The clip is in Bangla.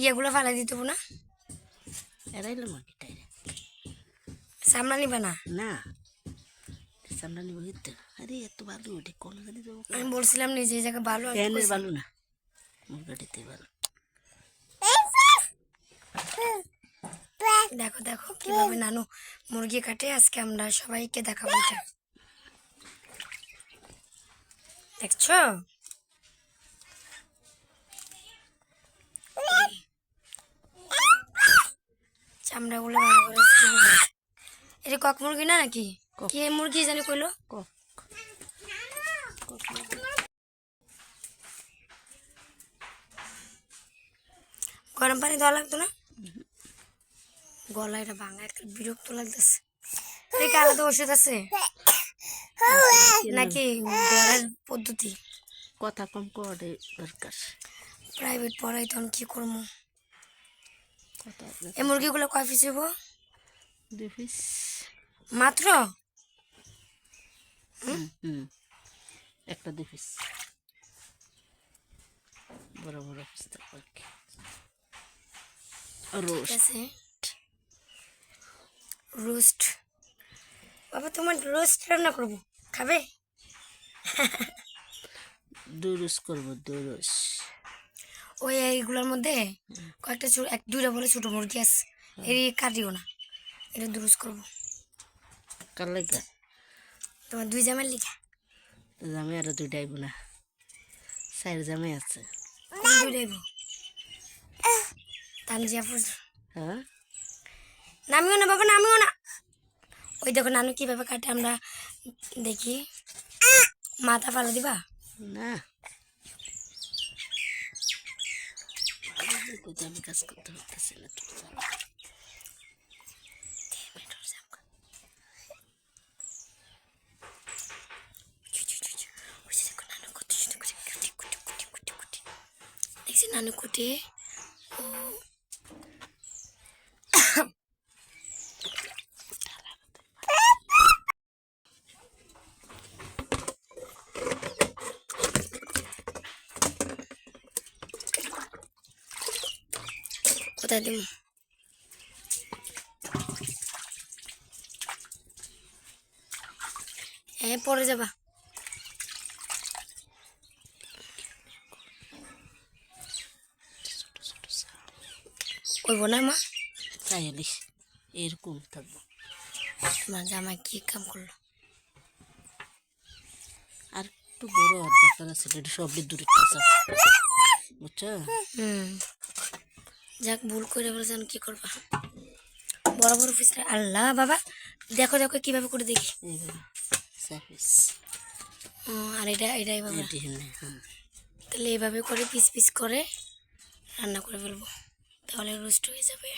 ইয়েগুলো ফালাই দিতে না? এরাইলো মুরগিটাই সামলা নিবা না? না। সামনে নিব কিন্তু আরে এত ভালো ওটা কোন জানি যাব আমি বলছিলাম নিজে এই জায়গায় ভালো ফ্যানের। ভালো না। মুরগাটিতে ভালো দেখো দেখো কীভাবে নানু মুরগি কাটে। আজকে আমরা সবাইকে দেখাবো এটা। দেখছ? চামড়াগুলো ভালো করে এটা কক মুরগি না নাকি। কি মুরগি জানি কইলো? কক। গরম পানি দেওয়া লাগতো না? গলা এটা ভাঙা একটা বিরক্ত লাগতেছে। এই আলাদা ওষুধ আছে? নাকি ঘরের পদ্ধতি? কথা কম করে দরকার। প্রাইভেট পড়াই তখন কি করব? এই মুরগিগুলো কয় পিস হইব? দুই পিস মাত্র? হুম? একটা দুই পিস বড় বড় পিস রোস্ট। রোস্ট। বাবা তোমার রোস্ট রান্না করব। খাবে? দুই রোজ করব দুই রোজ ওই এইগুলোর মধ্যে কয়েকটা ছোট এক দুইটা বলে ছোট মুরগি আছে। এর কাটিও না। এটা দুরুস করব। কার লাগে? তোমার দুই জামের লিখা জামে আরও দুইটা আইব না। চার জামে আছে। কোন দুইটা আইব। তানজিয়া ফুল। হ্যাঁ? নামিও না বাবা নামিও না। ওই দেখো নানু কীভাবে কাটে আমরা দেখি। মাথা ফালা দিবা? না। কোথায় আমি কাজ করতে পারতেছি না তোর জ্বালা। ওই যে দেখো নানু কত সুন্দর করে কুটি কুটি কুটি কুটি কুটি দেখছি নানু কুটি ও কোথায় দেবো হ্যাঁ পরে যাবা। কইব না মা? তাই হলিস এরকম থাকব। তোমার জামাই কি কাম করল? আর একটু বড় আর দরকার আছে সব দূরে বুঝছ? হুম। যাক ভুল করে বলেছেন কি করবা? বড় বড় পিস আল্লাহ বাবা। দেখো দেখো কীভাবে করে দেখি। আর এটা এটাই হ্যাঁ তাহলে এইভাবে করে পিস পিস করে রান্না করে ফেলব। তাহলে রোস্ট হয়ে যাবে।